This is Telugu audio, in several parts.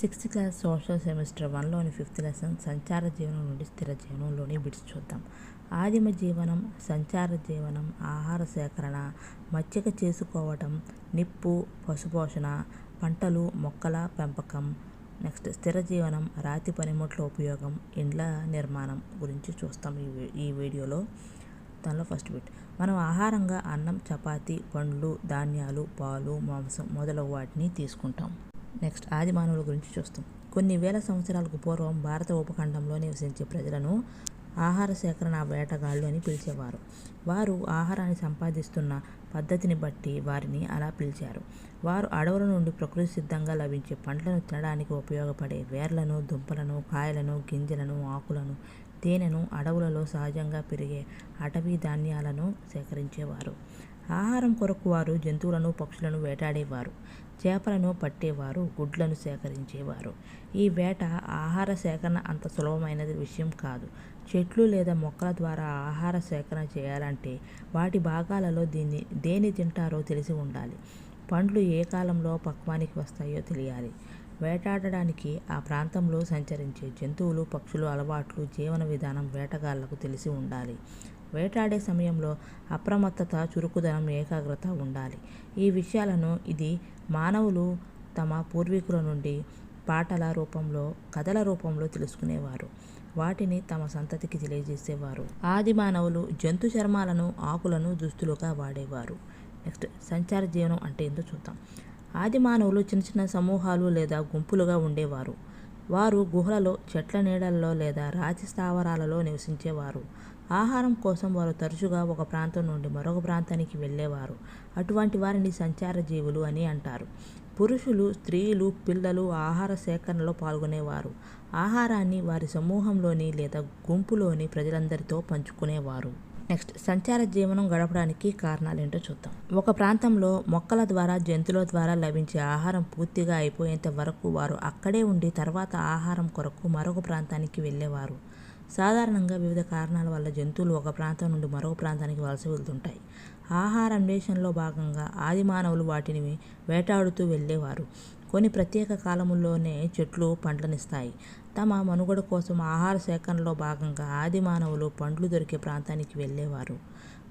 సిక్స్త్ క్లాస్ సోషల్ సెమిస్టర్ వన్లోని ఫిఫ్త్ లెసన్ సంచార జీవనం నుండి స్థిర జీవనంలోని బిట్స్ చూద్దాం. ఆదిమ జీవనం సంచార జీవనం ఆహార సేకరణ మచ్చిక చేసుకోవటం నిప్పు పశుపోషణ పంటలు మొక్కల పెంపకం. నెక్స్ట్ స్థిర జీవనం రాతి పనిముట్ల ఉపయోగం ఇండ్ల నిర్మాణం గురించి చూస్తాం ఈ ఈ వీడియోలో. దానిలో ఫస్ట్ బిట్. మనం ఆహారంగా అన్నం చపాతి పండ్లు ధాన్యాలు పాలు మాంసం మొదలగు వాటిని తీసుకుంటాం. నెక్స్ట్ ఆది మానవుల గురించి చూస్తాం. కొన్ని వేల సంవత్సరాలకు పూర్వం భారత ఉపఖండంలో నివసించే ప్రజలను ఆహార సేకరణ వేటగాళ్ళు అని పిలిచేవారు. వారు ఆహారాన్ని సంపాదిస్తున్న పద్ధతిని బట్టి వారిని అలా పిలిచారు. వారు అడవుల నుండి ప్రకృతి సిద్ధంగా లభించే పంటలను తినడానికి ఉపయోగపడే వేర్లను దుంపలను కాయలను గింజలను ఆకులను తేనెను అడవులలో సహజంగా పెరిగే అటవీ ధాన్యాలను సేకరించేవారు. ఆహారం కొరకు వారు జంతువులను పక్షులను వేటాడేవారు. చేపలను పట్టేవారు గుడ్లను సేకరించేవారు. ఈ వేట ఆహార సేకరణ అంత సులభమైనది విషయం కాదు. చెట్లు లేదా మొక్కల ద్వారా ఆహార సేకరణ చేయాలంటే వాటి భాగాలలో దీన్ని దేని తింటారో తెలిసి ఉండాలి. పండ్లు ఏ కాలంలో పక్వానికి వస్తాయో తెలియాలి. వేటాడడానికి ఆ ప్రాంతంలో సంచరించే జంతువులు పక్షులు అలవాట్లు జీవన విధానం వేటగాళ్ళకు తెలిసి ఉండాలి. వేటాడే సమయంలో అప్రమత్తత చురుకుదనం ఏకాగ్రత ఉండాలి. ఈ విషయాలను ఇది మానవులు తమ పూర్వీకుల నుండి పాటల రూపంలో కథల రూపంలో తెలుసుకునేవారు. వాటిని తమ సంతతికి తెలియజేసేవారు. ఆది మానవులు జంతు చర్మాలను ఆకులను దుస్తులుగా వాడేవారు. నెక్స్ట్ సంచార జీవనం అంటే ఏందో చూద్దాం. ఆది మానవులు చిన్న చిన్న సమూహాలు లేదా గుంపులుగా ఉండేవారు. వారు గుహలలో చెట్ల నీడల్లో లేదా రాతి స్థావరాలలో నివసించేవారు. ఆహారం కోసం వారు తరచుగా ఒక ప్రాంతం నుండి మరొక ప్రాంతానికి వెళ్ళేవారు. అటువంటి వారిని సంచార జీవులు అని అంటారు. పురుషులు స్త్రీలు పిల్లలు ఆహార సేకరణలో పాల్గొనేవారు. ఆహారాన్ని వారి సమూహంలోని లేదా గుంపులోని ప్రజలందరితో పంచుకునేవారు. నెక్స్ట్ సంచార జీవనం గడపడానికి కారణాలు ఏంటో చూద్దాం. ఒక ప్రాంతంలో మొక్కల ద్వారా జంతువుల ద్వారా లభించే ఆహారం పూర్తిగా అయిపోయేంత వరకు వారు అక్కడే ఉండి తర్వాత ఆహారం కొరకు మరొక ప్రాంతానికి వెళ్ళేవారు. సాధారణంగా వివిధ కారణాల వల్ల జంతువులు ఒక ప్రాంతం నుండి మరొక ప్రాంతానికి వలస వెళ్తుంటాయి. ఆహార అన్వేషణలో భాగంగా ఆది మానవులు వాటిని వేటాడుతూ వెళ్ళేవారు. కొన్ని ప్రత్యేక కాలముల్లోనే చెట్లు పండ్లనిస్తాయి. తమ మనుగడ కోసం ఆహార సేకరణలో భాగంగా ఆది మానవులు పండ్లు దొరికే ప్రాంతానికి వెళ్ళేవారు.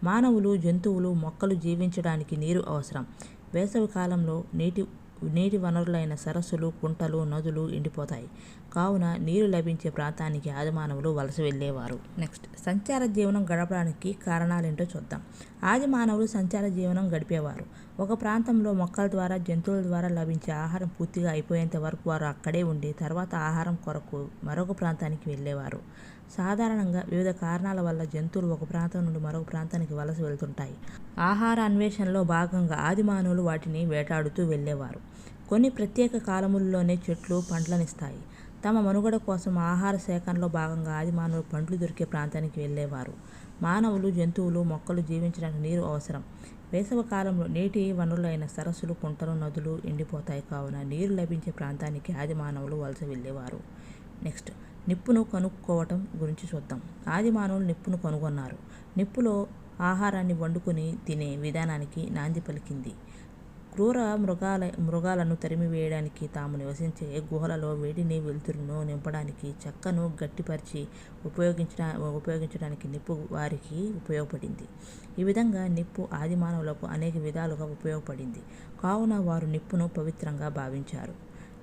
మానవులు జంతువులు మొక్కలు జీవించడానికి నీరు అవసరం. వేసవి కాలంలో నీటి నీటి వనరులైన సరస్సులు కుంటలు నదులు ఎండిపోతాయి. కావున నీరు లభించే ప్రాంతానికి ఆదిమానవులు వలస వెళ్ళేవారు. నెక్స్ట్ సంచార జీవనం గడపడానికి కారణాలేంటో చూద్దాం. ఆదిమానవులు సంచార జీవనం గడిపేవారు. ఒక ప్రాంతంలో మొక్కల ద్వారా జంతువుల ద్వారా లభించే ఆహారం పూర్తిగా అయిపోయేంత వరకు వారు అక్కడే ఉండి తర్వాత ఆహారం కొరకు మరొక ప్రాంతానికి వెళ్ళేవారు. సాధారణంగా వివిధ కారణాల వల్ల జంతువులు ఒక ప్రాంతం నుండి మరొక ప్రాంతానికి వలస వెళ్తుంటాయి. ఆహార అన్వేషణలో భాగంగా ఆది మానవులు వాటిని వేటాడుతూ వెళ్ళేవారు. కొన్ని ప్రత్యేక కాలముల్లోనే చెట్లు పండ్లనిస్తాయి. తమ మనుగడ కోసం ఆహార సేకరణలో భాగంగా ఆది మానవులు పండ్లు దొరికే ప్రాంతానికి వెళ్ళేవారు. మానవులు జంతువులు మొక్కలు జీవించడానికి నీరు అవసరం. వేసవ కాలంలో నీటి వనరులైన సరస్సులు కుంటలు నదులు ఎండిపోతాయి. కావున నీరు లభించే ప్రాంతానికి ఆది మానవులు వలస వెళ్ళేవారు. నెక్స్ట్ నిప్పును కనుక్కోవటం గురించి చూద్దాం. ఆది మానవులు నిప్పును కనుగొన్నారు. నిప్పులో ఆహారాన్ని వండుకొని తినే విధానానికి నాంది పలికింది. క్రూర మృగాల మృగాలను తరిమివేయడానికి తాము నివసించే గుహలలో వేడిని వెలుతురును నింపడానికి చెక్కను గట్టిపరిచి ఉపయోగించడా ఉపయోగించడానికి నిప్పు వారికి ఉపయోగపడింది. ఈ విధంగా నిప్పు ఆది మానవులకు అనేక విధాలుగా ఉపయోగపడింది. కావున వారు నిప్పును పవిత్రంగా భావించారు.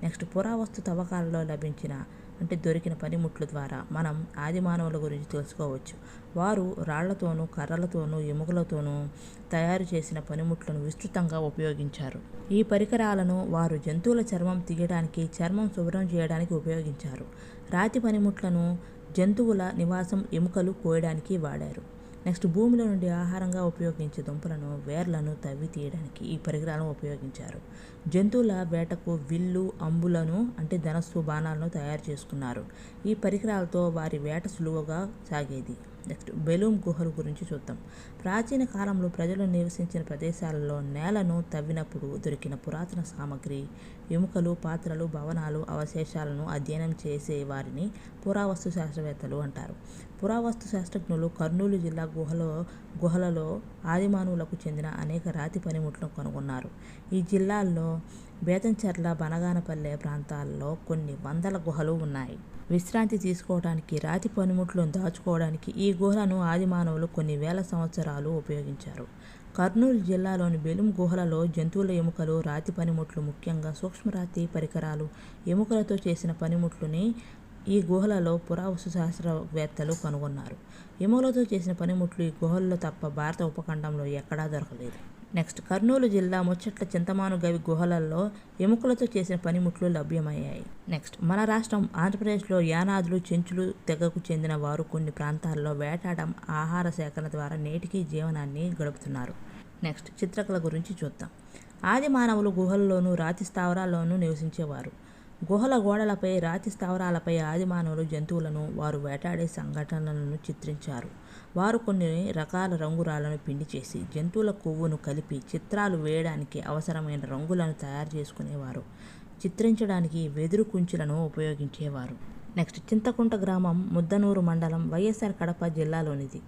నెక్స్ట్ పురావస్తు తవ్వకాలలో లభించిన అంటే దొరికిన పనిముట్ల ద్వారా మనం ఆది మానవుల గురించి తెలుసుకోవచ్చు. వారు రాళ్ళతోనూ కర్రలతోనూ ఎముకలతోనూ తయారు చేసిన పనిముట్లను విస్తృతంగా ఉపయోగించారు. ఈ పరికరాలను వారు జంతువుల చర్మం తీయడానికి చర్మం శుభ్రం చేయడానికి ఉపయోగించారు. రాతి పనిముట్లను జంతువుల నివాసం ఎముకలు కోయడానికి వాడారు. నెక్స్ట్ భూమిలో నుండి ఆహారంగా ఉపయోగించే దుంపలను వేర్లను తవ్వి తీయడానికి ఈ పరికరాలను ఉపయోగించారు. జంతువుల వేటకు విల్లు అంబులను అంటే ధనస్సు బాణాలను తయారు చేసుకున్నారు. ఈ పరికరాలతో వారి వేట సులువుగా సాగేది. నెక్స్ట్ బెలూమ్ గుహల గురించి చూద్దాం. ప్రాచీన కాలంలో ప్రజలు నివసించిన ప్రదేశాలలో నేలను తవ్వినప్పుడు దొరికిన పురాతన సామగ్రి ఎముకలు పాత్రలు భవనాలు అవశేషాలను అధ్యయనం చేసే వారిని పురావస్తు శాస్త్రవేత్తలు అంటారు. పురావస్తు శాస్త్రజ్ఞులు కర్నూలు జిల్లా గుహలో గుహలలో ఆదిమానవులకు చెందిన అనేక రాతి పనిముట్లను కనుగొన్నారు. ఈ జిల్లాల్లో బేతంచెర్ల బనగానపల్లె ప్రాంతాల్లో కొన్ని వందల గుహలు ఉన్నాయి. విశ్రాంతి తీసుకోవడానికి రాతి పనిముట్లను దాచుకోవడానికి ఈ గుహలను ఆదిమానవులు కొన్ని వేల సంవత్సరాలు ఉపయోగించారు. కర్నూలు జిల్లాలోని బెలుం గుహలలో జంతువుల ఎముకలు రాతి పనిముట్లు ముఖ్యంగా సూక్ష్మరాతి పరికరాలు ఎముకలతో చేసిన పనిముట్లుని ఈ గుహలలో పురావస్తు శాస్త్రవేత్తలు కనుగొన్నారు. ఎముకలతో చేసిన పనిముట్లు ఈ గుహల్లో తప్ప భారత ఉపఖండంలో ఎక్కడా దొరకలేదు. నెక్స్ట్ కర్నూలు జిల్లా ముచ్చట్ల చింతమాను గవి గుహలలో ఎముకలతో చేసిన పనిముట్లు లభ్యమయ్యాయి. నెక్స్ట్ మన రాష్ట్రం ఆంధ్రప్రదేశ్లో యానాదులు చెంచులు తెగకు చెందిన వారు కొన్ని ప్రాంతాల్లో వేటాడడం ఆహార సేకరణ ద్వారా నేటికి జీవనాన్ని గడుపుతున్నారు. నెక్స్ట్ చిత్రకళ గురించి చూద్దాం. ఆది మానవులు గుహల్లోనూ రాతి స్థావరాల్లోనూ నివసించేవారు. గుహల గోడలపై రాతి స్థావరాలపై ఆదిమానవులు జంతువులను వారు వేటాడే సంఘటనలను చిత్రించారు. వారు కొన్ని రకాల రంగురాలను పిండి చేసి జంతువుల కొవ్వును కలిపి చిత్రాలు వేయడానికి అవసరమైన రంగులను తయారు చేసుకునేవారు. చిత్రించడానికి వెదురు కుంచులను ఉపయోగించేవారు. నెక్స్ట్ చింతకుంట గ్రామం ముద్దనూరు మండలం వైఎస్ఆర్ కడప జిల్లాలోనిది.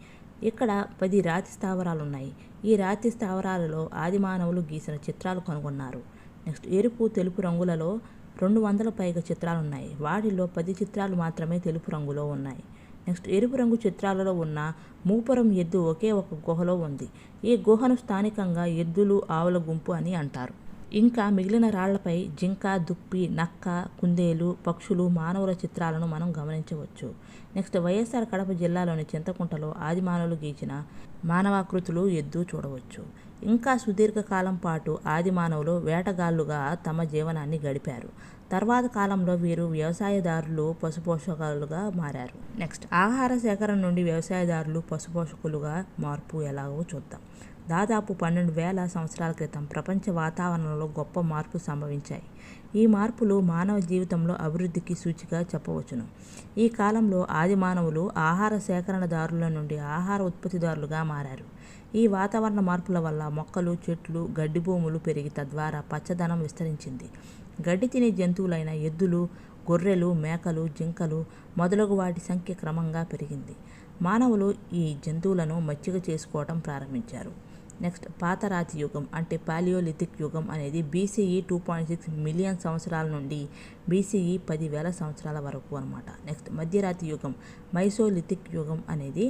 ఇక్కడ పది రాతి స్థావరాలు ఉన్నాయి ఈ రాతి స్థావరాలలో ఆదిమానవులు గీసిన చిత్రాలు కనుగొన్నారు. నెక్స్ట్ ఎరుపు తెలుపు రంగులలో రెండు వందల పైగా చిత్రాలు ఉన్నాయి వాటిలో పది చిత్రాలు మాత్రమే తెలుపు రంగులో ఉన్నాయి. నెక్స్ట్ ఎరుపు రంగు చిత్రాలలో ఉన్న మూపురం ఎద్దు ఒకే ఒక గుహలో ఉంది. ఈ గుహను స్థానికంగా ఎద్దులు ఆవుల గుంపు అని అంటారు. ఇంకా మిగిలిన రాళ్ళపై జింక దుప్పి నక్క కుందేలు పక్షులు మానవుల చిత్రాలను మనం గమనించవచ్చు. నెక్స్ట్ వైఎస్ఆర్ కడప జిల్లాలోని చింతకుంటలో ఆదిమానవులు గీచిన మానవాకృతులు ఎద్దు చూడవచ్చు. ఇంకా సుదీర్ఘకాలం పాటు ఆది మానవులు వేటగాళ్ళుగా తమ జీవనాన్ని గడిపారు. తర్వాత కాలంలో వీరు వ్యవసాయదారులు పశుపోషకాలుగా మారారు. నెక్స్ట్ ఆహార సేకరణ నుండి వ్యవసాయదారులు పశుపోషకులుగా మార్పు ఎలాగో చూద్దాం. దాదాపు పన్నెండు వేల సంవత్సరాల క్రితం ప్రపంచ వాతావరణంలో గొప్ప మార్పు సంభవించాయి. ఈ మార్పులు మానవ జీవితంలో అభివృద్ధికి సూచిగా చెప్పవచ్చును. ఈ కాలంలో ఆది మానవులు ఆహార సేకరణదారుల నుండి ఆహార ఉత్పత్తిదారులుగా మారారు. ఈ వాతావరణ మార్పుల వల్ల మొక్కలు చెట్లు గడ్డి భూములు పెరిగి తద్వారా పచ్చదనం విస్తరించింది. గడ్డి తినే జంతువులైన ఎద్దులు గొర్రెలు మేకలు జింకలు మొదలగు వాటి సంఖ్య క్రమంగా పెరిగింది. మానవులు ఈ జంతువులను మచ్చిక చేసుకోవటం ప్రారంభించారు. నెక్స్ట్ పాతరాతి యుగం అంటే పాలియోలిథిక్ యుగం అనేది BCE two point six million సంవత్సరాల నుండి బీసీఈ పదివేల సంవత్సరాల వరకు అనమాట నెక్స్ట్ మధ్యరాతి యుగం మైసోలిథిక్ యుగం అనేది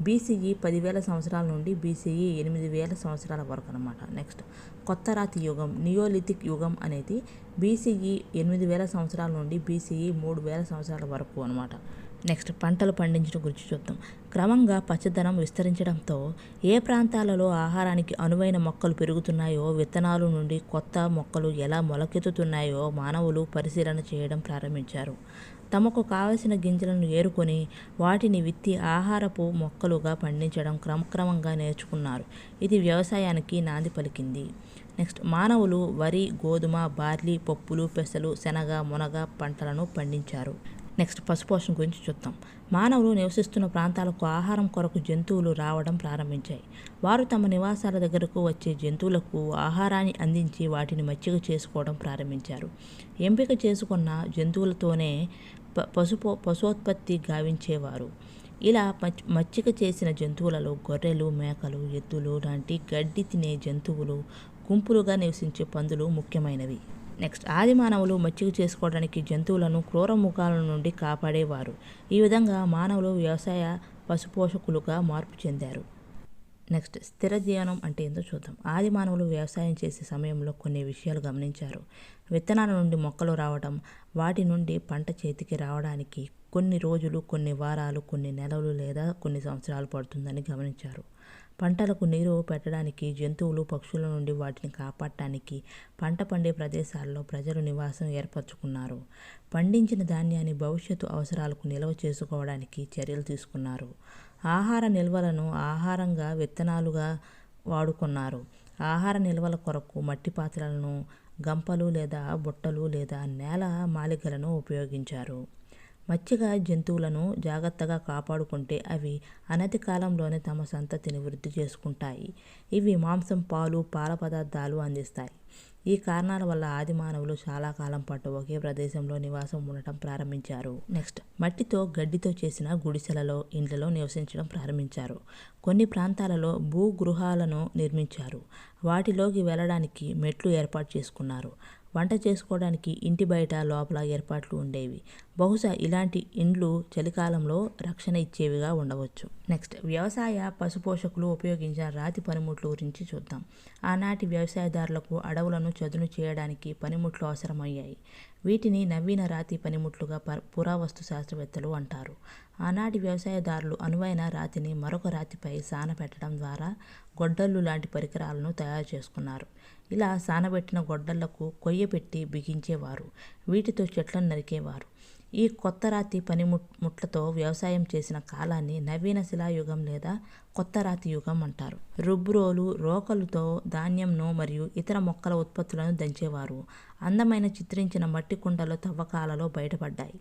బీసీఈ పదివేల సంవత్సరాల నుండి బీసీఈ ఎనిమిది వేల సంవత్సరాల వరకు అనమాట నెక్స్ట్ కొత్త రాతి యుగం నియోలిథిక్ యుగం అనేది బీసీఈ ఎనిమిది వేల సంవత్సరాల నుండి బీసీఈ మూడు వేల సంవత్సరాల వరకు అనమాట నెక్స్ట్ పంటలు పండించడం గురించి చూద్దాం. క్రమంగా పచ్చదనం విస్తరించడంతో ఏ ప్రాంతాలలో ఆహారానికి అనువైన మొక్కలు పెరుగుతున్నాయో విత్తనాలు నుండి కొత్త మొక్కలు ఎలా మొలకెత్తుతున్నాయో మానవులు పరిశీలన చేయడం ప్రారంభించారు. తమకు కావలసిన గింజలను ఏరుకొని వాటిని విత్తి ఆహారపు మొక్కలుగా పండించడం క్రమక్రమంగా నేర్చుకున్నారు. ఇది వ్యవసాయానికి నాంది పలికింది. నెక్స్ట్ మానవులు వరి గోధుమ బార్లీ పప్పులు పెసలు శనగ మునగ పంటలను పండించారు. నెక్స్ట్ పశుపోషణ గురించి చూద్దాం. మానవులు నివసిస్తున్న ప్రాంతాలకు ఆహారం కొరకు జంతువులు రావడం ప్రారంభించాయి. వారు తమ నివాసాల దగ్గరకు వచ్చే జంతువులకు ఆహారాన్ని అందించి వాటిని మచ్చిక చేసుకోవడం ప్రారంభించారు. ఎంపిక చేసుకున్న జంతువులతోనే ప పశుపో పశుోత్పత్తి గావించేవారు. ఇలా మచ్చిక చేసిన జంతువులలో గొర్రెలు మేకలు ఎద్దులు లాంటి గడ్డి తినే జంతువులు గుంపులుగా నివసించే పందులు ముఖ్యమైనవి. నెక్స్ట్ ఆది మానవులు మచ్చిక చేసుకోవడానికి జంతువులను క్రూర ముఖాల నుండి కాపాడేవారు. ఈ విధంగా మానవులు వ్యవసాయ పశుపోషకులుగా మార్పు చెందారు. నెక్స్ట్ స్థిర జీవనం అంటే ఏందో చూద్దాం. ఆది మానవులు వ్యవసాయం చేసే సమయంలో కొన్ని విషయాలు గమనించారు. విత్తనాల నుండి మొక్కలు రావడం వాటి నుండి పంట చేతికి రావడానికి కొన్ని రోజులు కొన్ని వారాలు కొన్ని నెలలు లేదా కొన్ని సంవత్సరాలు పడుతుందని గమనించారు. పంటలకు నీరు పెట్టడానికి జంతువులు పక్షుల నుండి వాటిని కాపాడటానికి పంట పండే ప్రదేశాల్లో ప్రజలు నివాసం ఏర్పరచుకున్నారు. పండించిన ధాన్యాన్ని భవిష్యత్తు అవసరాలకు నిల్వ చేసుకోవడానికి చర్యలు తీసుకున్నారు. ఆహార నిల్వలను ఆహారంగా విత్తనాలుగా వాడుకున్నారు. ఆహార నిల్వల కొరకు మట్టి పాత్రలను గంపలు లేదా బుట్టలు లేదా నేల మాలికలను ఉపయోగించారు. మత్స్యగా జంతువులను జాగ్రత్తగా కాపాడుకుంటే అవి అనతి కాలంలోనే తమ సంతతిని వృద్ధి చేసుకుంటాయి. ఇవి మాంసం పాలు పాల పదార్థాలు అందిస్తాయి. ఈ కారణాల వల్ల ఆది మానవులు చాలా కాలం పాటు ఒకే ప్రదేశంలో నివాసం ఉండటం ప్రారంభించారు. నెక్స్ట్ మట్టితో గడ్డితో చేసిన గుడిసెలలో ఇండ్లలో నివసించడం ప్రారంభించారు. కొన్ని ప్రాంతాలలో భూగృహాలను నిర్మించారు. వాటిలోకి వెళ్ళడానికి మెట్లు ఏర్పాటు చేసుకున్నారు. వంట చేసుకోవడానికి ఇంటి బయట లోపల ఏర్పాట్లు ఉండేవి. బహుశా ఇలాంటి ఇండ్లు చలికాలంలో రక్షణ ఇచ్చేవిగా ఉండవచ్చు. నెక్స్ట్ వ్యవసాయ పశుపోషకులు ఉపయోగించిన రాతి పనిముట్లు గురించి చూద్దాం. ఆనాటి వ్యవసాయదారులకు అడవులను చదును చేయడానికి పనిముట్లు అవసరమయ్యాయి. వీటిని నవీన రాతి పనిముట్లుగా ప పురావస్తు శాస్త్రవేత్తలు అంటారు. ఆనాటి వ్యవసాయదారులు అనువైన రాతిని మరొక రాతిపై సానపెట్టడం ద్వారా గొడ్డళ్ళు లాంటి పరికరాలను తయారు చేసుకున్నారు. ఇలా సానబెట్టిన గొడ్డళ్ళకు కొయ్య పెట్టి బిగించేవారు. వీటితో చెట్లను నరికేవారు. ఈ కొత్త రాతి పనిముట్లతో వ్యవసాయం చేసిన కాలాన్ని నవీన శిలాయుగం లేదా కొత్త రాతి యుగం అంటారు. రుబ్రోలు రోకలుతో ధాన్యంను మరియు ఇతర మొక్కల ఉత్పత్తులను దంచేవారు. అందమైన చిత్రించిన మట్టి కుండలు తవ్వకాలలో బయటపడ్డాయి.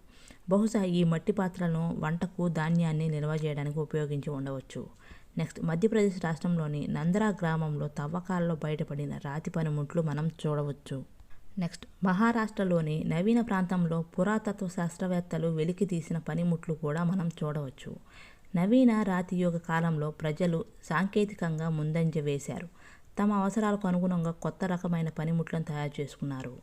బహుశా ఈ మట్టి పాత్రలను వంటకు ధాన్యాన్ని నిల్వ చేయడానికి ఉపయోగించి ఉండవచ్చు. నెక్స్ట్ మధ్యప్రదేశ్ రాష్ట్రంలోని నందరా గ్రామంలో తవ్వకాలలో బయటపడిన రాతి పనిముట్లు మనం చూడవచ్చు. నెక్స్ట్ మహారాష్ట్రలోని నవీన ప్రాంతంలో పురాతత్వ శాస్త్రవేత్తలు వెలికి తీసిన పనిముట్లు కూడా మనం చూడవచ్చు. నవీన రాతి యుగ కాలంలో ప్రజలు సాంకేతికంగా ముందంజ వేశారు. తమ అవసరాలకు అనుగుణంగా కొత్త రకమైన పనిముట్లను తయారు చేసుకున్నారు.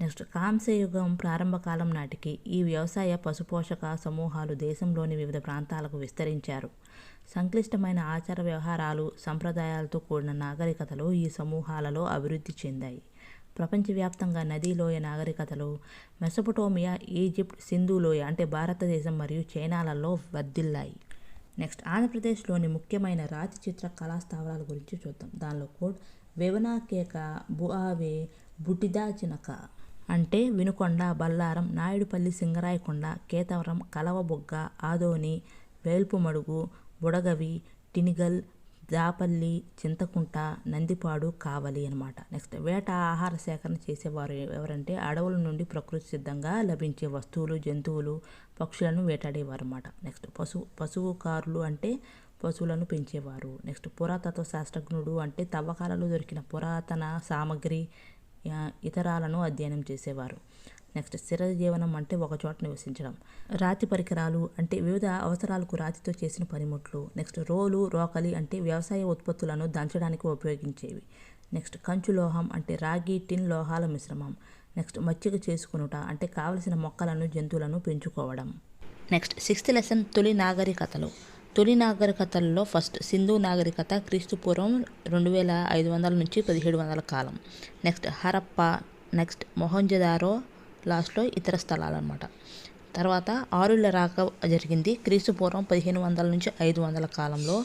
నెక్స్ట్ కాంస్యయుగం ప్రారంభ కాలం నాటికి ఈ వ్యవసాయ పశుపోషక సమూహాలు దేశంలోని వివిధ ప్రాంతాలకు విస్తరించారు. సంక్లిష్టమైన ఆచార వ్యవహారాలు సంప్రదాయాలతో కూడిన నాగరికతలు ఈ సమూహాలలో అభివృద్ధి చెందాయి. ప్రపంచవ్యాప్తంగా నదీలోయ నాగరికతలు మెసపటోమియా ఈజిప్ట్ సింధు లోయ అంటే భారతదేశం మరియు చైనాలలో వర్ధిల్లాయి. నెక్స్ట్ ఆంధ్రప్రదేశ్లోని ముఖ్యమైన రాతి చిత్ర కళాస్థావరాల గురించి చూద్దాం. దానిలో కోడ్ వెవనాకేక బుఆవే బుటిదాచినక. అంటే వినుకొండ బల్లారం నాయుడుపల్లి సింగరాయకొండ కేతవరం కలవబొగ్గ ఆదోని వేల్పుమడుగు బుడగవి టినిగల్ దాపల్లి చింతకుంట నందిపాడు కావలి అనమాట నెక్స్ట్ వేట ఆహార సేకరణ చేసేవారు ఎవరంటే అడవుల నుండి ప్రకృతి సిద్ధంగా లభించే వస్తువులు జంతువులు పక్షులను వేటాడేవారు అనమాట నెక్స్ట్ పశు పశువుకారులు అంటే పశువులను పెంచేవారు. నెక్స్ట్ పురాతత్వ శాస్త్రజ్ఞుడు అంటే తవ్వకాలలో దొరికిన పురాతన సామగ్రి ఇతరాలను అధ్యయనం చేసేవారు. నెక్స్ట్ స్థిర జీవనం అంటే ఒక చోట నివసించడం. రాతి పరికరాలు అంటే వివిధ అవసరాలకు రాతితో చేసిన పనిముట్లు. నెక్స్ట్ రోలు రోకలి అంటే వ్యవసాయ ఉత్పత్తులను దంచడానికి ఉపయోగించేవి. నెక్స్ట్ కంచు లోహం అంటే రాగి టిన్ లోహాల మిశ్రమం. నెక్స్ట్ మచ్చిక చేసుకునుట అంటే కావలసిన మొక్కలను జంతువులను పెంచుకోవడం. నెక్స్ట్ సిక్స్త్ లెసన్ తొలి నాగరికతలు. తొలి నాగరికతల్లో ఫస్ట్ సింధు నాగరికత క్రీస్తుపూర్వం రెండు వేల ఐదు వందల నుంచి పదిహేడు వందల కాలం. నెక్స్ట్ హరప్ప నెక్స్ట్ మొహంజదారో లాస్ట్లో ఇతర స్థలాలు అనమాట తర్వాత ఆరుల రాక జరిగింది. క్రీస్తుపూర్వం పదిహేను వందల నుంచి ఐదు వందల కాలంలో.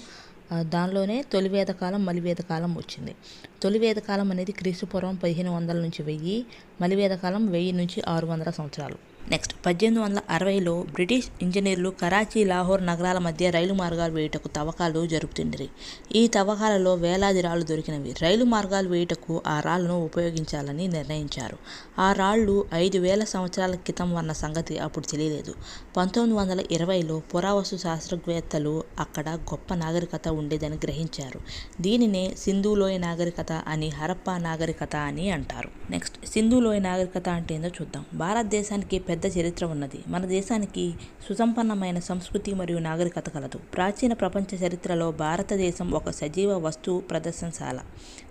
దానిలోనే తొలి వేదకాలం మలివేదకాలం వచ్చింది. తొలి వేదకాలం అనేది క్రీస్తుపూర్వం పదిహేను వందల నుంచి వెయ్యి మలివేదకాలం వెయ్యి నుంచి ఆరు వందల సంవత్సరాలు. నెక్స్ట్. పద్దెనిమిది వందల అరవైలో బ్రిటిష్ ఇంజనీర్లు కరాచీ లాహోర్ నగరాల మధ్య రైలు మార్గాలు వేయుటకు తవ్వకాలు జరుపుతుండ్రి. ఈ తవ్వకాలలో వేలాది రాళ్ళు దొరికినవి. రైలు మార్గాలు వేయుటకు ఆ రాళ్ళను ఉపయోగించాలని నిర్ణయించారు. ఆ రాళ్ళు ఐదు వేల సంవత్సరాల క్రితం వన్న సంగతి అప్పుడు తెలియలేదు. పంతొమ్మిది వందల ఇరవైలో పురావస్తు శాస్త్రవేత్తలు అక్కడ గొప్ప నాగరికత ఉండేదని గ్రహించారు. దీనినే సింధులోయ నాగరికత అని హరప్పా నాగరికత అని అంటారు. నెక్స్ట్. సింధులోయ నాగరికత అంటే ఏందో చూద్దాం. భారతదేశానికి పెద్ద చరిత్ర ఉన్నది. మన దేశానికి సుసంపన్నమైన సంస్కృతి మరియు నాగరికత కలదు. ప్రాచీన ప్రపంచ చరిత్రలో భారతదేశం ఒక సజీవ వస్తు ప్రదర్శనశాల.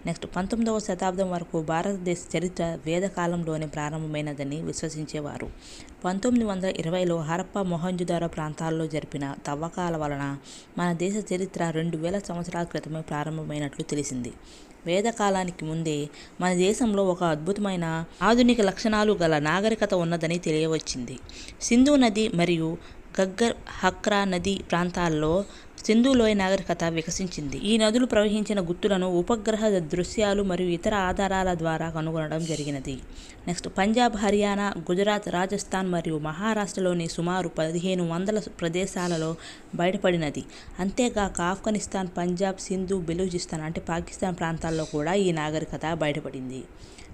నెక్స్ట్ పంతొమ్మిదవ శతాబ్దం వరకు భారతదేశ చరిత్ర వేదకాలంలోనే ప్రారంభమైనదని విశ్వసించేవారు. పంతొమ్మిది వందల ఇరవైలో హరప్ప మొహంజుదారో ప్రాంతాల్లో జరిపిన తవ్వకాల వలన మన దేశ చరిత్ర రెండు వేల సంవత్సరాల క్రితమే ప్రారంభమైనట్లు తెలిసింది. వేదకాలానికి ముందే మన దేశంలో ఒక అద్భుతమైన ఆధునిక లక్షణాలు గల నాగరికత ఉన్నదని తెలియవచ్చింది. సింధు నది మరియు గగ్గర్ హక్రా నది ప్రాంతాల్లో సింధు లోయ నాగరికత వికసించింది. ఈ నదులు ప్రవహించిన గుర్తులను ఉపగ్రహ దృశ్యాలు మరియు ఇతర ఆధారాల ద్వారా కనుగొనడం జరిగినది. నెక్స్ట్ పంజాబ్ హర్యానా గుజరాత్ రాజస్థాన్ మరియు మహారాష్ట్రలోని సుమారు పదిహేను వందల ప్రదేశాలలో బయటపడినది. అంతేగాక ఆఫ్ఘనిస్తాన్ పంజాబ్ సింధు బెలూజిస్తాన్ అంటే పాకిస్తాన్ ప్రాంతాల్లో కూడా ఈ నాగరికత బయటపడింది.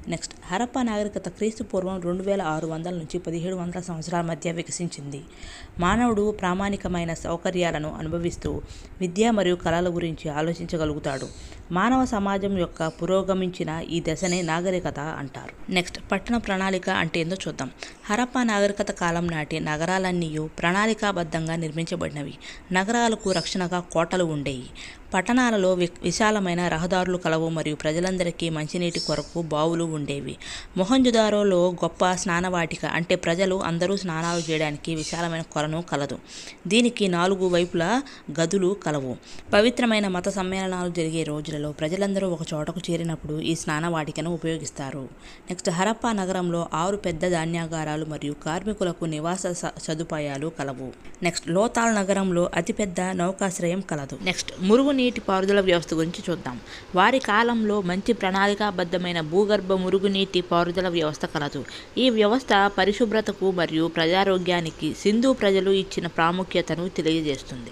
నెక్స్ట్ హరప్పా నాగరికత క్రీస్తు పూర్వం రెండు వేల ఆరు వందల నుంచి పదిహేడు వందల సంవత్సరాల మధ్య వికసించింది. మానవుడు ప్రామాణికమైన సౌకర్యాలను అనుభవిస్తూ విద్య మరియు కళల గురించి ఆలోచించగలుగుతాడు. మానవ సమాజం యొక్క పురోగమించిన ఈ దశనే నాగరికత అంటారు. నెక్స్ట్ పట్టణ ప్రణాళిక అంటే ఏందో చూద్దాం. హరప్పా నాగరికత కాలం నాటి నగరాలన్నీ ప్రణాళికాబద్ధంగా నిర్మించబడినవి. నగరాలకు రక్షణగా కోటలు ఉండేవి పట్టణాలలో వి విశాలమైన రహదారులు కలవు మరియు ప్రజలందరికీ మంచినీటి కొరకు బావులు ఉండేవి. మొహంజుదారోలో గొప్ప స్నానవాటిక అంటే ప్రజలు అందరూ స్నానాలు చేయడానికి విశాలమైన కొలను కలదు. దీనికి నాలుగు వైపులా గదులు కలవు. పవిత్రమైన మత సమ్మేళనాలు జరిగే రోజులలో ప్రజలందరూ ఒక చోటకు చేరినప్పుడు ఈ స్నానవాటికను ఉపయోగిస్తారు. నెక్స్ట్ హరప్పా నగరంలో ఆరు పెద్ద ధాన్యాగారాలు మరియు కార్మికులకు నివాస స- సదుపాయాలు కలవు. నెక్స్ట్ లోతాల్ నగరంలో అతిపెద్ద నౌకాశ్రయం కలదు. నెక్స్ట్ మురుగునీటి పారుదల వ్యవస్థ గురించి చూద్దాం. వారి కాలంలో మంచి ప్రణాళికాబద్ధమైన భూగర్భ మురుగునీటి పారుదల వ్యవస్థ కలదు. ఈ వ్యవస్థ పరిశుభ్రతకు మరియు ప్రజారోగ్యానికి సింధు ప్రజలు ఇచ్చిన ప్రాముఖ్యతను తెలియజేస్తుంది.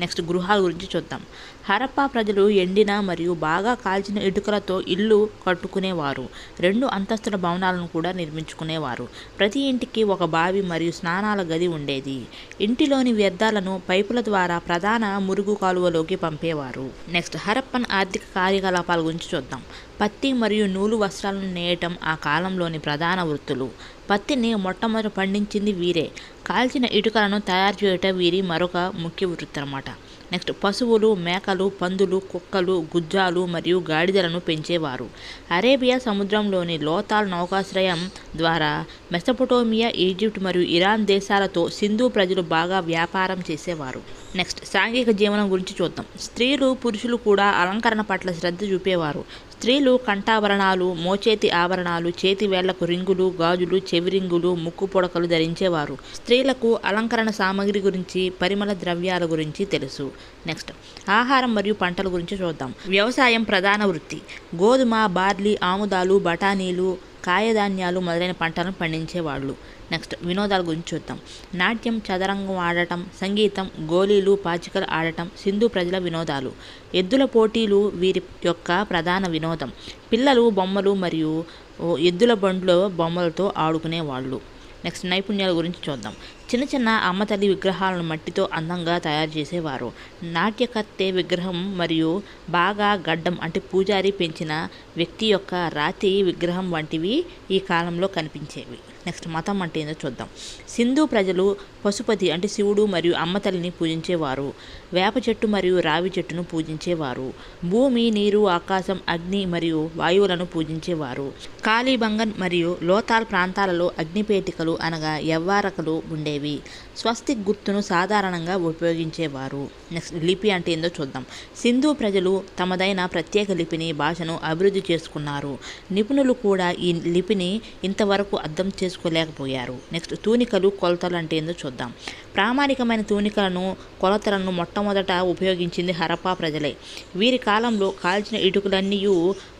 నెక్స్ట్ గృహాల గురించి చూద్దాం. హరప్పా ప్రజలు ఎండిన మరియు బాగా కాల్చిన ఇటుకలతో ఇల్లు కట్టుకునేవారు. రెండు అంతస్తుల భవనాలను కూడా నిర్మించుకునేవారు. ప్రతి ఇంటికి ఒక బావి మరియు స్నానాల గది ఉండేది. ఇంటిలోని వ్యర్థాలను పైపుల ద్వారా ప్రధాన మురుగు కాలువలోకి పంపేవారు. నెక్స్ట్ హరప్పన్ ఆర్థిక కార్యకలాపాల గురించి చూద్దాం. పత్తి మరియు నూలు వస్త్రాలను నేయటం ఆ కాలంలోని ప్రధాన వృత్తులు. పత్తిని మొట్టమొదట పండించింది వీరే. కాల్చిన ఇటుకలను తయారు చేయటం వీరి మరొక ముఖ్య వృత్తి అన్నమాట. నెక్స్ట్ పశువులు మేకలు పందులు కుక్కలు గుజ్జాలు మరియు గాడిదలను పెంచేవారు. అరేబియా సముద్రంలోని లోతాల్ నౌకాశ్రయం ద్వారా మెసపటోమియా ఈజిప్ట్ మరియు ఇరాన్ దేశాలతో సింధు ప్రజలు బాగా వ్యాపారం చేసేవారు. నెక్స్ట్ సాంఘిక జీవనం గురించి చూద్దాం. స్త్రీలు పురుషులు కూడా అలంకరణ పట్ల శ్రద్ధ చూపేవారు. స్త్రీలు కంఠాభరణాలు మోచేతి ఆభరణాలు చేతి వేళ్ళకు రింగులు గాజులు చెవిరింగులు ముక్కు పొడకలు ధరించేవారు. స్త్రీలకు అలంకరణ సామాగ్రి గురించి పరిమళ ద్రవ్యాల గురించి తెలుసు. నెక్స్ట్ ఆహారం మరియు పంటల గురించి చూద్దాం. వ్యవసాయం ప్రధాన వృత్తి. గోధుమ బార్లీ ఆముదాలు బఠానీలు కాయధాన్యాలు మొదలైన పంటలను పండించేవాళ్ళు. నెక్స్ట్ వినోదాల గురించి చూద్దాం. నాట్యం చదరంగం ఆడటం సంగీతం గోళీలు పాచికలు ఆడటం సింధు ప్రజల వినోదాలు. ఎద్దుల పోటీలు వీరి యొక్క ప్రధాన వినోదం. పిల్లలు బొమ్మలు మరియు ఎద్దుల బండ్లో బొమ్మలతో ఆడుకునేవాళ్ళు నెక్స్ట్ నైపుణ్యాల గురించి చూద్దాం. చిన్న చిన్న అమ్మతల్లి విగ్రహాలను మట్టితో అందంగా తయారు చేసేవారు. నాట్యకత్తె విగ్రహం మరియు బాగా గడ్డం అంటే పూజారి పెంచిన వ్యక్తి యొక్క రాతి విగ్రహం వంటివి ఈ కాలంలో కనిపించేవి. నెక్స్ట్ మతం అంటే ఏందో చూద్దాం. సింధు ప్రజలు పశుపతి అంటే శివుడు మరియు అమ్మతల్లిని పూజించేవారు. వేప చెట్టు మరియు రావి చెట్టును పూజించేవారు. భూమి నీరు ఆకాశం అగ్ని మరియు వాయువులను పూజించేవారు. కాళీబంగన్ మరియు లోతాల్ ప్రాంతాలలో అగ్నిపేటికలు అనగా యవ్వారకలు ఉండేవి. స్వస్తిక్ గుర్తును సాధారణంగా ఉపయోగించేవారు. నెక్స్ట్ లిపి అంటే ఏందో చూద్దాం. సింధు ప్రజలు తమదైన ప్రత్యేక లిపిని భాషను అభివృద్ధి చేసుకున్నారు. నిపుణులు కూడా ఈ లిపిని ఇంతవరకు అర్థం చేసుకోలేకపోయారు. నెక్స్ట్ తూనికలు కొలతలు అంటే ఏందో చూద్దాం. ప్రామాణికమైన తూనికలను కొలతలను మొట్టమొదట ఉపయోగించింది హరప్పా ప్రజలే. వీరి కాలంలో కాల్చిన ఇటుకలన్నీ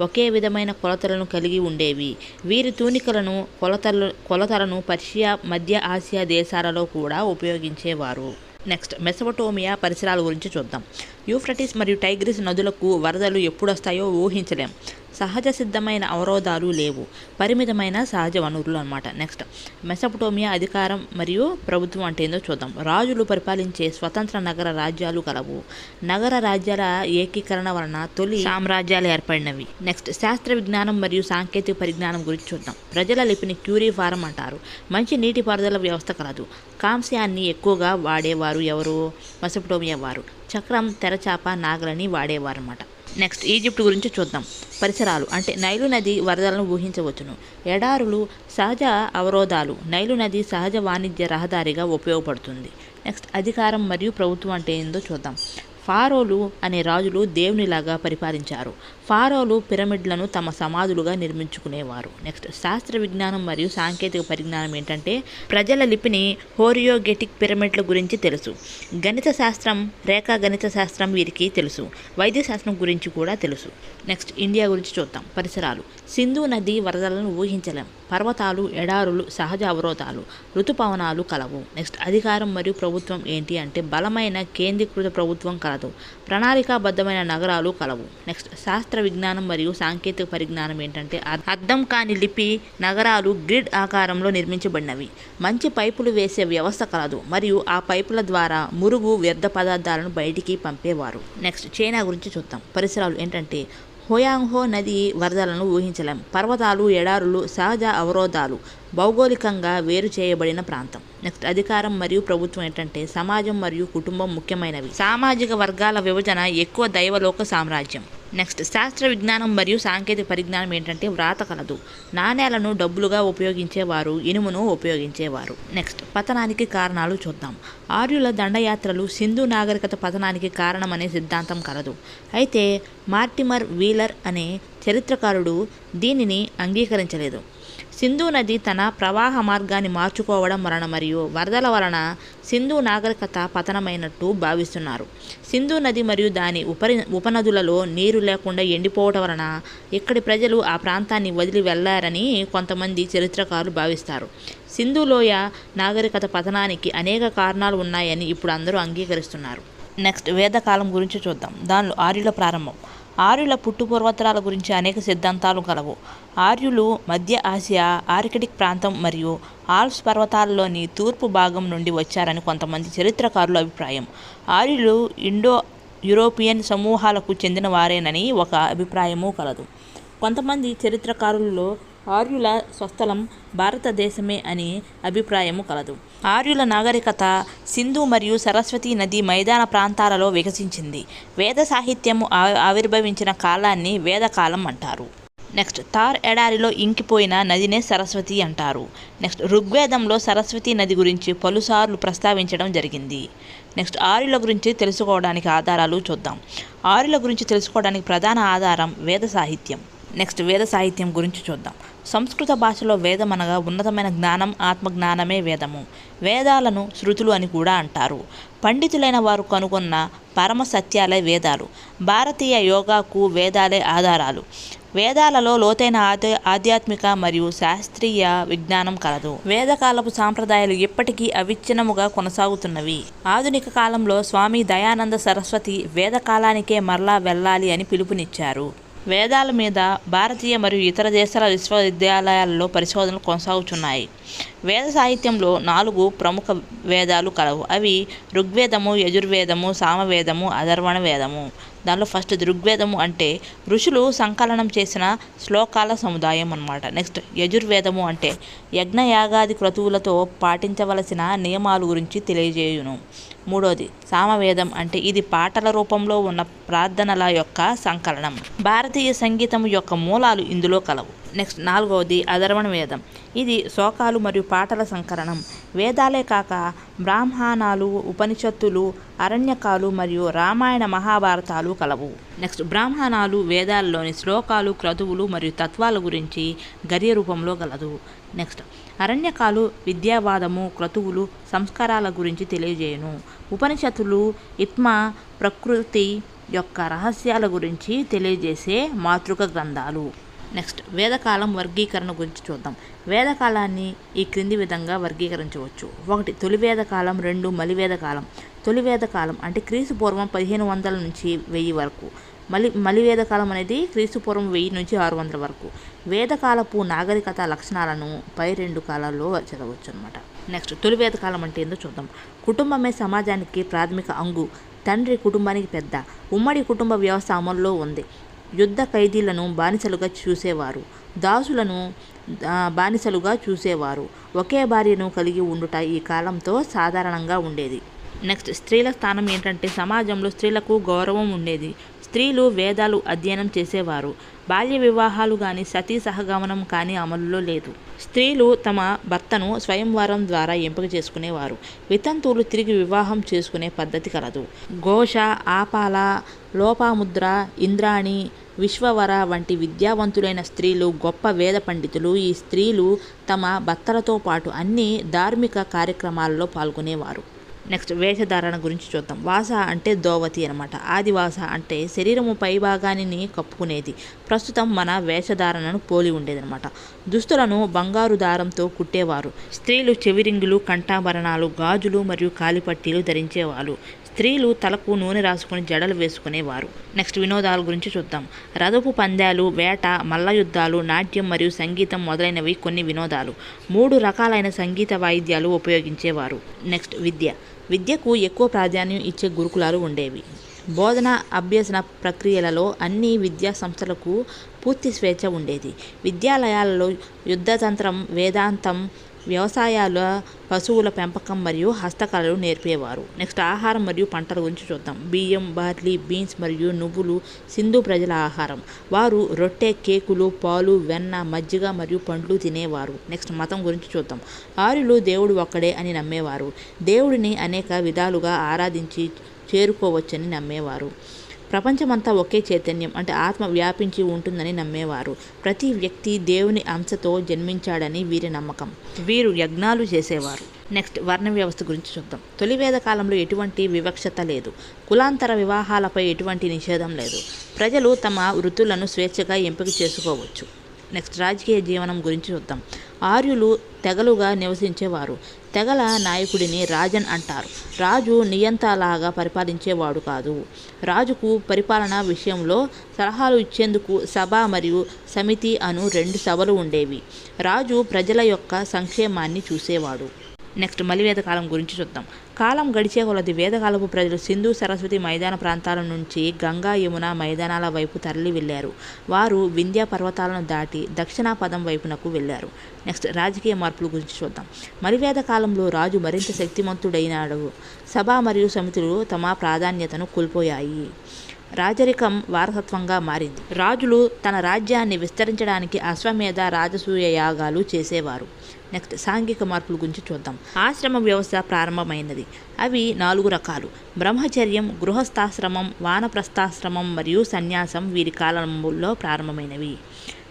ఒకే విధమైన కొలతలను కలిగి ఉండేవి. వీరి తూనికలను కొలతలు కొలతలను పర్షియా మధ్య ఆసియా దేశాలలో కూడా ఉపయోగించేవారు. నెక్స్ట్ మెసపటోమియా పరిసరాల గురించి చూద్దాం. యూఫ్రటిస్ మరియు టైగ్రిస్ నదులకు వరదలు ఎప్పుడు వస్తాయో ఊహించలేం. సహజ సిద్ధమైన అవరోధాలు లేవు. పరిమితమైన సహజ వనరులు అనమాట నెక్స్ట్ మెసపటోమియా అధికారం మరియు ప్రభుత్వం అంటే ఏందో చూద్దాం. రాజులు పరిపాలించే స్వతంత్ర నగర రాజ్యాలు కలవు నగర రాజ్యాల ఏకీకరణ వలన తొలి సామ్రాజ్యాలు ఏర్పడినవి. నెక్స్ట్ శాస్త్ర విజ్ఞానం మరియు సాంకేతిక పరిజ్ఞానం గురించి చూద్దాం. ప్రజల లిపిని క్యూరీ ఫారం అంటారు. మంచి నీటిపారుదల వ్యవస్థ కలదు. కాంస్యాన్ని ఎక్కువగా వాడేవారు ఎవరు? మెసపటోమియా వారు. చక్రం తెరచాప నాగలని వాడేవారు అన్నమాట నెక్స్ట్ ఈజిప్ట్ గురించి చూద్దాం. పరిసరాలు అంటే నైలు నది వరదలను ఊహించవచ్చును. ఎడారులు సహజ అవరోధాలు. నైలు నది సహజ వాణిజ్య రహదారిగా ఉపయోగపడుతుంది. నెక్స్ట్ అధికారం మరియు ప్రభుత్వం అంటే ఏందో చూద్దాం. ఫారోలు అనే రాజులు దేవునిలాగా పరిపాలించారు. ఫారోలు పిరమిడ్లను తమ సమాధులుగా నిర్మించుకునేవారు. నెక్స్ట్ శాస్త్ర విజ్ఞానం మరియు సాంకేతిక పరిజ్ఞానం ఏంటంటే ప్రజల లిపిని హోరియోగెటిక్ పిరమిడ్ల గురించి తెలుసు. గణిత శాస్త్రం రేఖా గణిత శాస్త్రం వీరికి తెలుసు. వైద్య శాస్త్రం గురించి కూడా తెలుసు. నెక్స్ట్ ఇండియా గురించి చూద్దాం. పరిసరాలు. సింధు నది వరదలను ఊహించలేం. పర్వతాలు ఎడారులు సహజ అవరోధాలు ఋతుపవనాలు కలవు. నెక్స్ట్ అధికారం మరియు ప్రభుత్వం ఏంటి అంటే బలమైన కేంద్రీకృత ప్రభుత్వం కలదు. ప్రణాళికాబద్ధమైన నగరాలు కలవు. నెక్స్ట్ శాస్త్ర విజ్ఞానం మరియు సాంకేతిక పరిజ్ఞానం ఏంటంటే అర్థం కాని లిపి నగరాలు గ్రిడ్ ఆకారంలో నిర్మించబడినవి. మంచి పైపులు వేసే వ్యవస్థ కలదు మరియు ఆ పైపుల ద్వారా మురుగు వ్యర్థ పదార్థాలను బయటికి పంపేవారు. నెక్స్ట్ చైనా గురించి చూద్దాం. పరిసరాలు ఏంటంటే హోయాంగ్హో నది వరదలను ఊహించలేం. పర్వతాలు ఎడారులు సహజ అవరోధాలు. భౌగోళికంగా వేరు చేయబడిన ప్రాంతం. నెక్స్ట్ అధికారం మరియు ప్రభుత్వం ఏంటంటే సమాజం మరియు కుటుంబం ముఖ్యమైనవి. సామాజిక వర్గాల విభజన ఎక్కువ దైవలోక సామ్రాజ్యం. నెక్స్ట్ శాస్త్ర విజ్ఞానం మరియు సాంకేతిక పరిజ్ఞానం ఏంటంటే వ్రాత కలదు. నాణేలను డబ్బులుగా ఉపయోగించేవారు ఇనుమును ఉపయోగించేవారు. నెక్స్ట్ పతనానికి కారణాలు చూద్దాం. ఆర్యుల దండయాత్రలు సింధు నాగరికత పతనానికి కారణమనే సిద్ధాంతం కలదు. అయితే మార్టిమర్ వీలర్ అనే చరిత్రకారుడు దీనిని అంగీకరించలేదు. సింధు నది తన ప్రవాహ మార్గాన్ని మార్చుకోవడం వలన మరియు వరదల వలన సింధు నాగరికత పతనమైనట్టు భావిస్తున్నారు. సింధు నది మరియు దాని ఉపరి ఉపనదులలో నీరు లేకుండా ఎండిపోవడం వలన ఇక్కడి ప్రజలు ఆ ప్రాంతాన్ని వదిలి వెళ్ళారని కొంతమంది చరిత్రకారులు భావిస్తారు. సింధు లోయ నాగరికత పతనానికి అనేక కారణాలు ఉన్నాయని ఇప్పుడు అందరూ అంగీకరిస్తున్నారు. నెక్స్ట్ వేదకాలం గురించి చూద్దాం. దానిలో ఆర్యుల ప్రారంభం. ఆర్యుల పుట్టుపూర్వతరాల గురించి అనేక సిద్ధాంతాలు కలవు. ఆర్యులు మధ్య ఆసియా ఆర్కిటిక్ ప్రాంతం మరియు ఆల్ప్స్ పర్వతాలలోని తూర్పు భాగం నుండి వచ్చారని కొంతమంది చరిత్రకారుల అభిప్రాయం. ఆర్యులు ఇండో యూరోపియన్ సమూహాలకు చెందిన వారేనని ఒక అభిప్రాయము కలదు. కొంతమంది చరిత్రకారుల్లో ఆర్యుల స్వస్థలం భారతదేశమే అని అభిప్రాయము కలదు. ఆర్యుల నాగరికత సింధు మరియు సరస్వతి నది మైదాన ప్రాంతాలలో వికసించింది. వేద సాహిత్యము ఆవిర్భవించిన కాలాన్ని వేదకాలం అంటారు. నెక్స్ట్ తార్ ఎడారిలో ఇంకిపోయిన నదినే సరస్వతి అంటారు. నెక్స్ట్ ఋగ్వేదంలో సరస్వతి నది గురించి పలుసార్లు ప్రస్తావించడం జరిగింది. నెక్స్ట్ ఆర్యుల గురించి తెలుసుకోవడానికి ఆధారాలు చూద్దాం. ఆర్యుల గురించి తెలుసుకోవడానికి ప్రధాన ఆధారం వేద సాహిత్యం. నెక్స్ట్ వేద సాహిత్యం గురించి చూద్దాం. సంస్కృత భాషలో వేదం అనగా ఉన్నతమైన జ్ఞానం ఆత్మజ్ఞానమే వేదము. వేదాలను శృతులు అని కూడా అంటారు. పండితులైన వారు కనుగొన్న పరమ సత్యాలే వేదాలు. భారతీయ యోగాకు వేదాలే ఆధారాలు. వేదాలలో లోతైన ఆధ్య ఆధ్యాత్మిక మరియు శాస్త్రీయ విజ్ఞానం కలదు. వేదకాలపు సాంప్రదాయాలు ఇప్పటికీ అవిచ్ఛిన్నముగా కొనసాగుతున్నవి. ఆధునిక కాలంలో స్వామి దయానంద సరస్వతి వేదకాలానికే మరలా వెళ్ళాలి అని పిలుపునిచ్చారు. వేదాల మీద భారతీయ మరియు ఇతర దేశాల విశ్వవిద్యాలయాలలో పరిశోధనలు కొనసాగుతున్నాయి వేద సాహిత్యంలో నాలుగు ప్రముఖ వేదాలు కలవు. అవి ఋగ్వేదము యజుర్వేదము సామవేదము అధర్వణ వేదము. దానిలో ఫస్ట్ ఋగ్వేదము అంటే ఋషులు సంకలనం చేసిన శ్లోకాల సముదాయం అన్నమాట. నెక్స్ట్ యజుర్వేదము అంటే యజ్ఞయాగాది క్రతువులతో పాటించవలసిన నియమాల గురించి తెలియజేయును. మూడోది సామవేదం అంటే ఇది పాటల రూపంలో ఉన్న ప్రార్థనల యొక్క సంకలనం. భారతీయ సంగీతం యొక్క మూలాలు ఇందులో కలవు. నెక్స్ట్ నాలుగవది అధర్వణ వేదం. ఇది శోకాలు మరియు పాటల సంకలనం. వేదాలే కాక బ్రాహ్మణాలు ఉపనిషత్తులు అరణ్యకాలు మరియు రామాయణ మహాభారతాలు కలవు. నెక్స్ట్ బ్రాహ్మణాలు వేదాల్లోని శ్లోకాలు క్రతువులు మరియు తత్వాల గురించి గర్య రూపంలో గలదు. నెక్స్ట్ అరణ్యకాలు విద్యావాదము క్రతువులు సంస్కారాల గురించి తెలియజేయను. ఉపనిషత్తులు ఇత్మ ప్రకృతి యొక్క రహస్యాల గురించి తెలియజేసే మాతృక గ్రంథాలు. నెక్స్ట్ వేదకాలం వర్గీకరణ గురించి చూద్దాం. వేదకాలాన్ని ఈ క్రింది విధంగా వర్గీకరించవచ్చు. ఒకటి తొలి వేదకాలం రెండు మలివేదకాలం తొలి వేదకాలం అంటే క్రీస్తు పూర్వం పదిహేను వందల నుంచి వెయ్యి వరకు. మలి మలివేదకాలం అనేది క్రీస్తుపూర్వం వెయ్యి నుంచి ఆరు వందల వరకు. వేదకాలపు నాగరికత లక్షణాలను పై రెండు కాలాల్లో చదవచ్చు అనమాట నెక్స్ట్ తొలి వేదకాలం అంటే ఏందో చూద్దాం. కుటుంబమే సమాజానికి ప్రాథమిక అంగు తండ్రి కుటుంబానికి పెద్ద ఉమ్మడి కుటుంబ వ్యవస్థ అమల్లో ఉంది. యుద్ధ ఖైదీలను బానిసలుగా చూసేవారు దాసులను బానిసలుగా చూసేవారు. ఒకే భార్యను కలిగి ఉండుట ఈ కాలంతో సాధారణంగా ఉండేది. నెక్స్ట్ స్త్రీల స్థానం ఏంటంటే సమాజంలో స్త్రీలకు గౌరవం ఉండేది. స్త్రీలు వేదాలు అధ్యయనం చేసేవారు. బాల్య వివాహాలు కానీ సతీ సహగమనం కానీ అమలులో లేదు. స్త్రీలు తమ భర్తను స్వయంవరం ద్వారా ఎంపిక చేసుకునేవారు. వితంతువులు తిరిగి వివాహం చేసుకునే పద్ధతి కలదు. ఘోష ఆపాల లోపాముద్ర ఇంద్రాణి విశ్వవర వంటి విద్యావంతులైన స్త్రీలు గొప్ప వేద పండితులు. ఈ స్త్రీలు తమ భర్తలతో పాటు అన్ని ధార్మిక కార్యక్రమాల్లో పాల్గొనేవారు. నెక్స్ట్ వేషధారణ గురించి చూద్దాం. వాస అంటే దోవతి అనమాట ఆదివాస అంటే శరీరము పై భాగాన్ని కప్పుకునేది. ప్రస్తుతం మన వేషధారణను పోలి ఉండేదన్నమాట. దుస్తులను బంగారు దారంతో కుట్టేవారు. స్త్రీలు చెవిరింగులు కంఠాభరణాలు గాజులు మరియు కాలిపట్టీలు ధరించేవారు స్త్రీలు తలకు నూనె రాసుకుని జడలు వేసుకునేవారు. నెక్స్ట్ వినోదాల గురించి చూద్దాం. రథపు పందాలు వేట మల్ల యుద్ధాలు నాట్యం మరియు సంగీతం మొదలైనవి కొన్ని వినోదాలు. మూడు రకాలైన సంగీత వాయిద్యాలు ఉపయోగించేవారు. నెక్స్ట్ విద్య. విద్యకు ఎక్కువ ప్రాధాన్యం ఇచ్చే గురుకులాలు ఉండేవి. బోధన అభ్యసన ప్రక్రియలలో అన్ని విద్యా సంస్థలకు పూర్తి స్వేచ్ఛ ఉండేది. విద్యాలయాలలో యుద్ధతంత్రం వేదాంతం వ్యవసాయాల పశువుల పెంపకం మరియు హస్తకళలు నేర్పేవారు. నెక్స్ట్ ఆహారం మరియు పంటల గురించి చూద్దాం. బియ్యం బార్లీ బీన్స్ మరియు నువ్వులు సింధు ప్రజల ఆహారం. వారు రొట్టె కేకులు పాలు వెన్న మజ్జిగ మరియు పండ్లు తినేవారు. నెక్స్ట్ మతం గురించి చూద్దాం. ఆర్యులు దేవుడు ఒక్కడే అని నమ్మేవారు. దేవుడిని అనేక విధాలుగా ఆరాధించి చేరుకోవచ్చని నమ్మేవారు. ప్రపంచమంతా ఒకే చైతన్యం అంటే ఆత్మ వ్యాపించి ఉంటుందని నమ్మేవారు. ప్రతి వ్యక్తి దేవుని అంశతో జన్మించాడని వీరి నమ్మకం. వీరు యజ్ఞాలు చేసేవారు. నెక్స్ట్ వర్ణ వ్యవస్థ గురించి చూద్దాం. తొలి వేద కాలంలో ఎటువంటి వివక్షత లేదు. కులాంతర వివాహాలపై ఎటువంటి నిషేధం లేదు. ప్రజలు తమ వృత్తులను స్వేచ్ఛగా ఎంపిక చేసుకోవచ్చు. నెక్స్ట్ రాజకీయ జీవనం గురించి చూద్దాం. ఆర్యులు తెగలుగా నివసించేవారు. తెగల నాయకుడిని రాజన్ అంటారు. రాజు నియంతలాగా పరిపాలించేవాడు కాదు. రాజుకు పరిపాలన విషయంలో సలహాలు ఇచ్చేందుకు సభ మరియు సమితి అను రెండు సభలు ఉండేవి. రాజు ప్రజల యొక్క సంక్షేమాన్ని చూసేవాడు. నెక్స్ట్ మలివేద కాలం గురించి చూద్దాం. కాలం గడిచే కొలది వేదకాలపు ప్రజలు సింధు సరస్వతి మైదాన ప్రాంతాల నుంచి గంగా యమున మైదానాల వైపు తరలి వెళ్ళారు. వారు వింధ్యా పర్వతాలను దాటి దక్షిణాపదం వైపునకు వెళ్ళారు. నెక్స్ట్ రాజకీయ మార్పుల గురించి చూద్దాం. మలివేద కాలంలో రాజు మరింత శక్తిమంతుడైనాడు. సభ మరియు సమితులు తమ ప్రాధాన్యతను కోల్పోయాయి. రాజరికం వారసత్వంగా మారింది. రాజులు తన రాజ్యాన్ని విస్తరించడానికి అశ్వమేధ రాజసూయ యాగాలు చేసేవారు. నెక్స్ట్ సాంఘిక మార్పుల గురించి చూద్దాం. ఆశ్రమ వ్యవస్థ ప్రారంభమైనది అవి నాలుగు రకాలు. బ్రహ్మచర్యం గృహస్థాశ్రమం వానప్రస్థాశ్రమం మరియు సన్యాసం వీరి కాలంలో ప్రారంభమైనవి.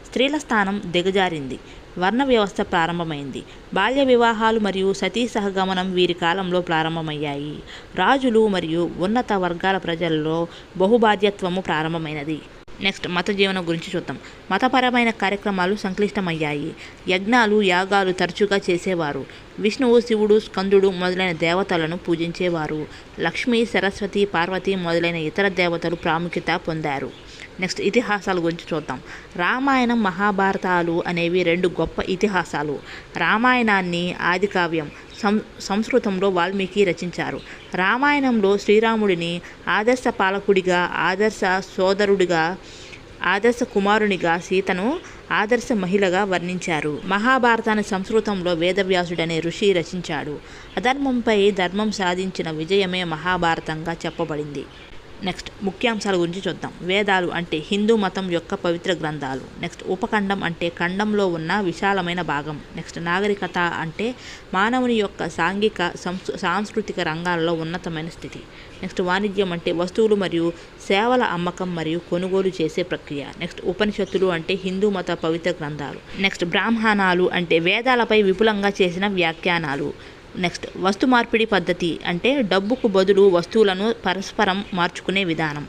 స్త్రీల స్థానం దిగజారింది. వర్ణ వ్యవస్థ ప్రారంభమైంది. బాల్య వివాహాలు మరియు సతీ సహగమనం వీరి కాలంలో ప్రారంభమయ్యాయి. రాజులు మరియు ఉన్నత వర్గాల ప్రజల్లో బహుబాధ్యత్వము ప్రారంభమైనది. నెక్స్ట్ మత జీవనం గురించి చూద్దాం. మతపరమైన కార్యక్రమాలు సంక్లిష్టమయ్యాయి. యజ్ఞాలు యాగాలు తరచుగా చేసేవారు. విష్ణువు శివుడు స్కందుడు మొదలైన దేవతలను పూజించేవారు. లక్ష్మి సరస్వతి పార్వతి మొదలైన ఇతర దేవతలు ప్రాముఖ్యత పొందారు. నెక్స్ట్ ఇతిహాసాల గురించి చూద్దాం. రామాయణం మహాభారతాలు అనేవి రెండు గొప్ప ఇతిహాసాలు. రామాయణాన్ని ఆదికావ్యం సం సంస్కృతంలో వాల్మీకి రచించారు. రామాయణంలో శ్రీరాముడిని ఆదర్శ పాలకుడిగా ఆదర్శ సోదరుడిగా ఆదర్శ కుమారునిగా సీతను ఆదర్శ మహిళగా వర్ణించారు. మహాభారతాన్ని సంస్కృతంలో వేదవ్యాసుడనే ఋషి రచించాడు. అధర్మంపై ధర్మం సాధించిన విజయమే మహాభారతంగా చెప్పబడింది. నెక్స్ట్ ముఖ్యాంశాల గురించి చూద్దాం. వేదాలు అంటే హిందూ మతం యొక్క పవిత్ర గ్రంథాలు. నెక్స్ట్ ఉపఖండం అంటే ఖండంలో ఉన్న విశాలమైన భాగం. నెక్స్ట్ నాగరికత అంటే మానవుని యొక్క సాంఘిక సంస్ సాంస్కృతిక రంగాల్లో ఉన్నతమైన స్థితి. నెక్స్ట్ వాణిజ్యం అంటే వస్తువులు మరియు సేవల అమ్మకం మరియు కొనుగోలు చేసే ప్రక్రియ. నెక్స్ట్ ఉపనిషత్తులు అంటే హిందూ మత పవిత్ర గ్రంథాలు. నెక్స్ట్ బ్రాహ్మణాలు అంటే వేదాలపై విపులంగా చేసిన వ్యాఖ్యానాలు. నెక్స్ట్ వస్తు మార్పిడి పద్ధతి అంటే డబ్బుకు బదులు వస్తువులను పరస్పరం మార్చుకునే విధానం.